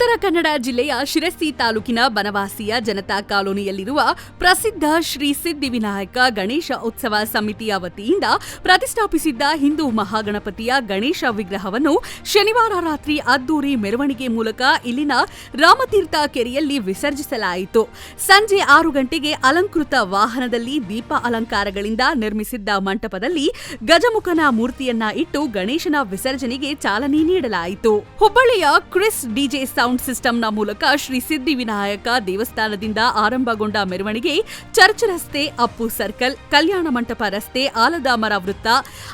ಉತ್ತರ ಕನ್ನಡ ಜಿಲ್ಲೆಯ ಶಿರಸಿ ತಾಲೂಕಿನ ಬನವಾಸಿಯ ಜನತಾ ಕಾಲೋನಿಯಲ್ಲಿರುವ ಪ್ರಸಿದ್ಧ ಶ್ರೀ ಸಿದ್ಧಿವಿನಾಯಕ ಗಣೇಶ ಉತ್ಸವ ಸಮಿತಿಯ ವತಿಯಿಂದ ಪ್ರತಿಷ್ಠಾಪಿಸಿದ್ದ ಹಿಂದೂ ಮಹಾಗಣಪತಿಯ ಗಣೇಶ ವಿಗ್ರಹವನ್ನು ಶನಿವಾರ ರಾತ್ರಿ ಅದ್ದೂರಿ ಮೆರವಣಿಗೆ ಮೂಲಕ ಇಲ್ಲಿನ ರಾಮತೀರ್ಥ ಕೆರೆಯಲ್ಲಿ ವಿಸರ್ಜಿಸಲಾಯಿತು. ಸಂಜೆ ಆರು ಗಂಟೆಗೆ ಅಲಂಕೃತ ವಾಹನದಲ್ಲಿ ದೀಪ ಅಲಂಕಾರಗಳಿಂದ ನಿರ್ಮಿಸಿದ್ದ ಮಂಟಪದಲ್ಲಿ ಗಜಮುಖನ ಮೂರ್ತಿಯನ್ನ ಇಟ್ಟು ಗಣೇಶನ ವಿಸರ್ಜನೆಗೆ ಚಾಲನೆ ನೀಡಲಾಯಿತು. ಹುಬ್ಬಳ್ಳಿಯ ಕ್ರಿಸ್ ಡಿಜೆ ಸಿಸ್ಟಂನ ಮೂಲಕ ಶ್ರೀ ಸಿದ್ಧಿವಿನಾಯಕ ದೇವಸ್ಥಾನದಿಂದ ಆರಂಭಗೊಂಡ ಮೆರವಣಿಗೆ ಚರ್ಚ್ ರಸ್ತೆ, ಅಪ್ಪು ಸರ್ಕಲ್, ಕಲ್ಯಾಣ ಮಂಟಪ ರಸ್ತೆ, ಆಲದಾಮರ ವೃತ್ತ,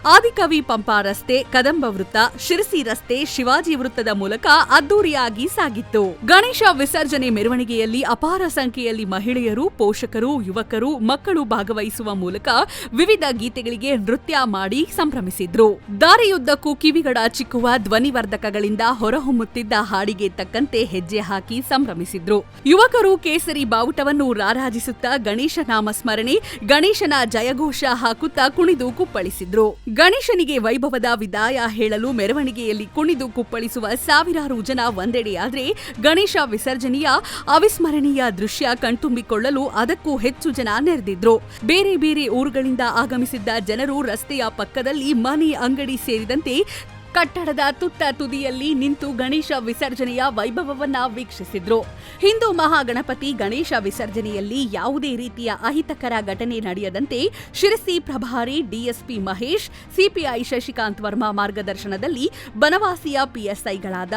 ಆದಿಕವಿ ಪಂಪಾ ರಸ್ತೆ, ಕದಂಬ ವೃತ್ತ, ಶಿರಸಿ ರಸ್ತೆ, ಶಿವಾಜಿ ವೃತ್ತದ ಮೂಲಕ ಅದ್ದೂರಿಯಾಗಿ ಸಾಗಿತ್ತು. ಗಣೇಶ ವಿಸರ್ಜನೆ ಮೆರವಣಿಗೆಯಲ್ಲಿ ಅಪಾರ ಸಂಖ್ಯೆಯಲ್ಲಿ ಮಹಿಳೆಯರು, ಪೋಷಕರು, ಯುವಕರು, ಮಕ್ಕಳು ಭಾಗವಹಿಸುವ ಮೂಲಕ ವಿವಿಧ ಗೀತೆಗಳಿಗೆ ನೃತ್ಯ ಮಾಡಿ ಸಂಭ್ರಮಿಸಿದ್ರು. ದಾರಿಯುದ್ದಕ್ಕೂ ಕಿವಿಗಡ ಚಿಕ್ಕುವ ಧ್ವನಿವರ್ಧಕಗಳಿಂದ ಹೊರಹೊಮ್ಮುತ್ತಿದ್ದ ಹಾಡಿಗೆ ತಕ್ಕಂತೆ ಹೆಜ್ಜೆ ಹಾಕಿ ಸಂಭ್ರಮಿಸಿದ್ರು. ಯುವಕರು ಕೇಸರಿ ಬಾವುಟವನ್ನು ರಾರಾಜಿಸುತ್ತಾ ಗಣೇಶ ನಾಮ ಸ್ಮರಣೆ ಗಣೇಶನ ಜಯಘೋಷ ಹಾಕುತ್ತಾ ಕುಣಿದು ಕುಪ್ಪಳಿಸಿದ್ರು. ಗಣೇಶನಿಗೆ ವೈಭವದ ವಿದಾಯ ಹೇಳಲು ಮೆರವಣಿಗೆಯಲ್ಲಿ ಕುಣಿದು ಕುಪ್ಪಳಿಸುವ ಸಾವಿರಾರು ಜನ ಒಂದೆಡೆಯಾದ್ರೆ ಗಣೇಶ ವಿಸರ್ಜನೆಯ ಅವಿಸ್ಮರಣೀಯ ದೃಶ್ಯ ಕಣ್ತುಂಬಿಕೊಳ್ಳಲು ಅದಕ್ಕೂ ಹೆಚ್ಚು ಜನ ನೆರೆದಿದ್ರು. ಬೇರೆ ಬೇರೆ ಊರುಗಳಿಂದ ಆಗಮಿಸಿದ್ದ ಜನರು ರಸ್ತೆಯ ಪಕ್ಕದಲ್ಲಿ ಮನೆ ಅಂಗಡಿ ಸೇರಿದಂತೆ ಕಟ್ಟಡದ ತುತ್ತ ತುದಿಯಲ್ಲಿ ನಿಂತು ಗಣೇಶ ವಿಸರ್ಜನೆಯ ವೈಭವವನ್ನ ವೀಕ್ಷಿಸಿದ್ರು. ಹಿಂದೂ ಮಹಾಗಣಪತಿ ಗಣೇಶ ವಿಸರ್ಜನೆಯಲ್ಲಿ ಯಾವುದೇ ರೀತಿಯ ಅಹಿತಕರ ಘಟನೆ ನಡೆಯದಂತೆ ಶಿರಸಿ ಪ್ರಭಾರಿ ಡಿಎಸ್ಪಿ ಮಹೇಶ್, ಸಿಪಿಐ ಶಶಿಕಾಂತ್ ವರ್ಮಾ ಮಾರ್ಗದರ್ಶನದಲ್ಲಿ ಬನವಾಸಿಯ ಪಿಎಸ್ಐಗಳಾದ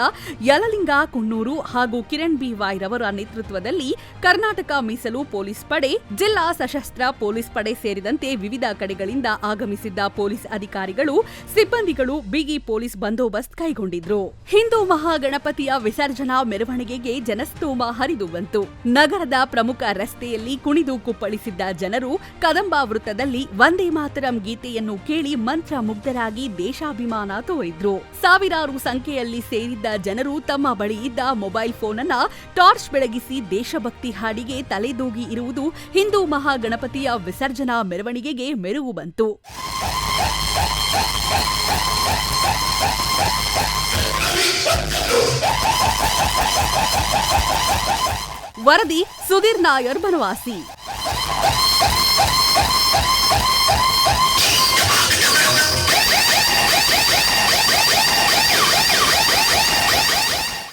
ಯಲಲಿಂಗ ಕುನ್ನೂರು ಹಾಗೂ ಕಿರಣ್ ಬಿ. ವಾಯ್ರವರ ನೇತೃತ್ವದಲ್ಲಿ ಕರ್ನಾಟಕ ಮೀಸಲು ಪೊಲೀಸ್ ಪಡೆ, ಜಿಲ್ಲಾ ಸಶಸ್ತ್ರ ಪೊಲೀಸ್ ಪಡೆ ಸೇರಿದಂತೆ ವಿವಿಧ ಕಡೆಗಳಿಂದ ಆಗಮಿಸಿದ್ದ ಪೊಲೀಸ್ ಅಧಿಕಾರಿಗಳು, ಸಿಬ್ಬಂದಿಗಳು ಬಿಗಿ ಪೊಲೀಸ್ ಬಂದೋಬಸ್ತ್ ಕೈಗೊಂಡಿದ್ರು. ಹಿಂದೂ ಮಹಾಗಣಪತಿಯ ವಿಸರ್ಜನಾ ಮೆರವಣಿಗೆಗೆ ಜನಸ್ತೋಮ ಹರಿದು ಬಂತು. ನಗರದ ಪ್ರಮುಖ ರಸ್ತೆಯಲ್ಲಿ ಕುಣಿದು ಕುಪ್ಪಳಿಸಿದ್ದ ಜನರು ಕದಂಬ ವೃತ್ತದಲ್ಲಿ ವಂದೇ ಮಾತರಂ ಗೀತೆಯನ್ನು ಕೇಳಿ ಮಂತ್ರ ಮುಗ್ಧರಾಗಿ ದೇಶಾಭಿಮಾನ ತೋರಿದ್ರು. ಸಾವಿರಾರು ಸಂಖ್ಯೆಯಲ್ಲಿ ಸೇರಿದ್ದ ಜನರು ತಮ್ಮ ಬಳಿ ಇದ್ದ ಮೊಬೈಲ್ ಫೋನ್ ಅನ್ನ ಟಾರ್ಚ್ ಬೆಳಗಿಸಿ ದೇಶಭಕ್ತಿ ಹಾಡಿಗೆ ತಲೆದೂಗಿ ಇರುವುದು ಹಿಂದೂ ಮಹಾಗಣಪತಿಯ ವಿಸರ್ಜನಾ ಮೆರವಣಿಗೆಗೆ ಮೆರುಗು ಬಂತು. ವರದಿ ಸುಧೀರ್ ನಾಯರ್ ಬನವಾಸಿ